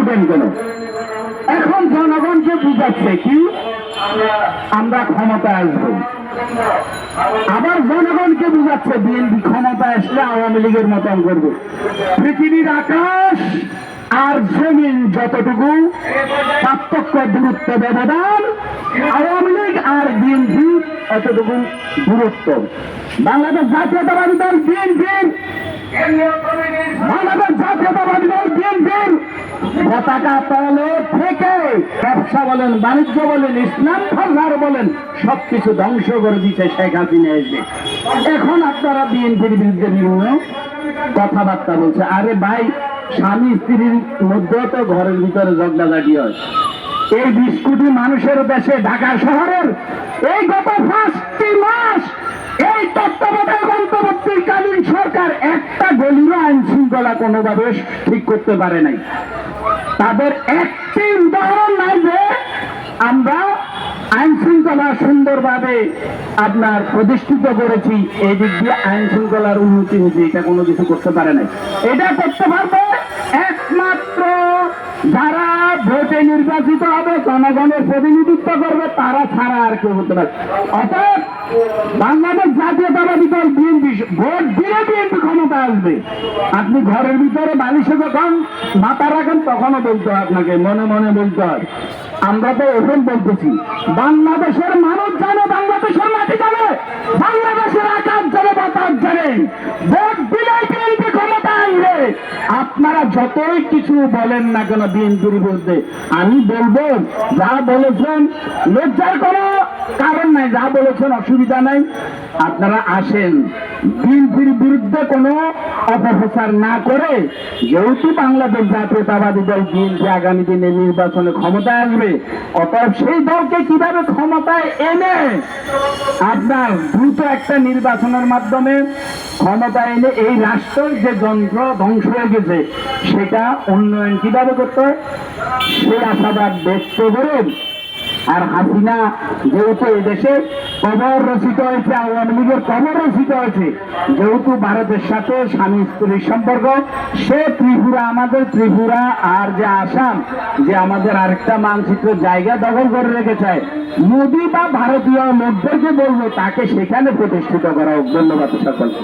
উঠেন কেন? এখন জনগণকে বুঝাচ্ছে কি, আমরা ক্ষমতা আসব। আবার জনগণকে বুঝাচ্ছে, বিএনপি ক্ষমতা আসলে আওয়ামী লীগের মতন করবে। পৃথিবীর আকাশ আর জমিন যতটুকু, পার্থক্য, দূরত্ব, ব্যবধান, আওয়ামী লীগ আর বিএনপি অতটুকু দূরত্ব। বাংলাদেশ জাতীয়তাবাদী দল বিএনপির পতাকা তলে থেকে ব্যবসা বলেন, বাণিজ্য বলেন, ইসলাম বলেন, সবকিছু ধ্বংস করে শেখ হাসিনা এসে। এখন আপনারা বিএনপির বিরুদ্ধে বিভিন্ন কথাবার্তা বলছে। আরে ভাই, স্বামী স্ত্রীর মধ্যেও তো ঘরের ভিতরে ঝগড়াঝাটি হয়। এই বিশ কোটি মানুষের দেশে, ঢাকা শহরের এই গত আইন শৃঙ্খলা কোনোভাবে ঠিক করতে পারে নাই। তাদের একটি উদাহরণ নাই যে আমরা আইন শৃঙ্খলা সুন্দরভাবে আপনার প্রতিষ্ঠিত করেছি, এই দিক দিয়ে আইন শৃঙ্খলার উন্নতি হয়েছে, এটা কোনো কিছু করতে পারে নাই। এটা করতে পারবে একমাত্র যারা ভোটে নির্বাচিত হবে, জনগণের প্রতিনিধিত্ব করবে, তারা ছাড়া আর কেউ হতে পারে। অর্থাৎ বাংলাদেশ জাতীয়তাবাদী দল, বিএনপি, ভোট ক্ষমতা আসবে। আপনি ঘরের ভিতরে বালিশে যখন মাথা রাখেন, তখনও বলতে হয় আপনাকে, মনে মনে বলতে হয়। আমরা তো এখন বলতেছি, বাংলাদেশের মানুষ জানে বাংলাদেশের মাটি জানে বাংলাদেশের আকাশ জানে বাতাস জানে আপনারা যতই কিছু বলেন না কেন বিএনপির বিরুদ্ধে, আমি বলব, যা বলেছেন, লজ্জার কোনো কারণ যা বলেছেন অসুবিধা নাই। আপনারা আসেন। বিএনপির বিরুদ্ধে কোনো অপপ্রচার না করে যেহেতু বাংলাদেশ জাতীয়তাবাদী দল বিএনপি আগামী দিনে নির্বাচনে ক্ষমতায় আসবে, অতএব সেই দলকে কীভাবে ক্ষমতায় এনে আপনার দ্রুত একটা নির্বাচনের মাধ্যমে ক্ষমতা এনে এই রাষ্ট্রের যে যন্ত্র ধ্বংস হয়ে গেছে, সেটা উন্নয়ন কীভাবে করতে হয়, সেই আশাবাদ ব্যক্ত করে আর হাসিনা যেহেতু এই দেশে কবর রচিত হয়েছে আওয়ামী লীগের কবর রচিত হয়েছে, যেহেতু ভারতের সাথে স্বামী স্ত্রীর সম্পর্ক, সে ত্রিপুরা, আমাদের ত্রিপুরা আর যে আসাম, যে আমাদের আরেকটা মানচিত্র জায়গা দখল করে রেখেছে, মোদী বা ভারতীয় লোকদেরকে বলব, তাকে সেখানে প্রতিষ্ঠিত করা ধন্যবাদ সকলকে।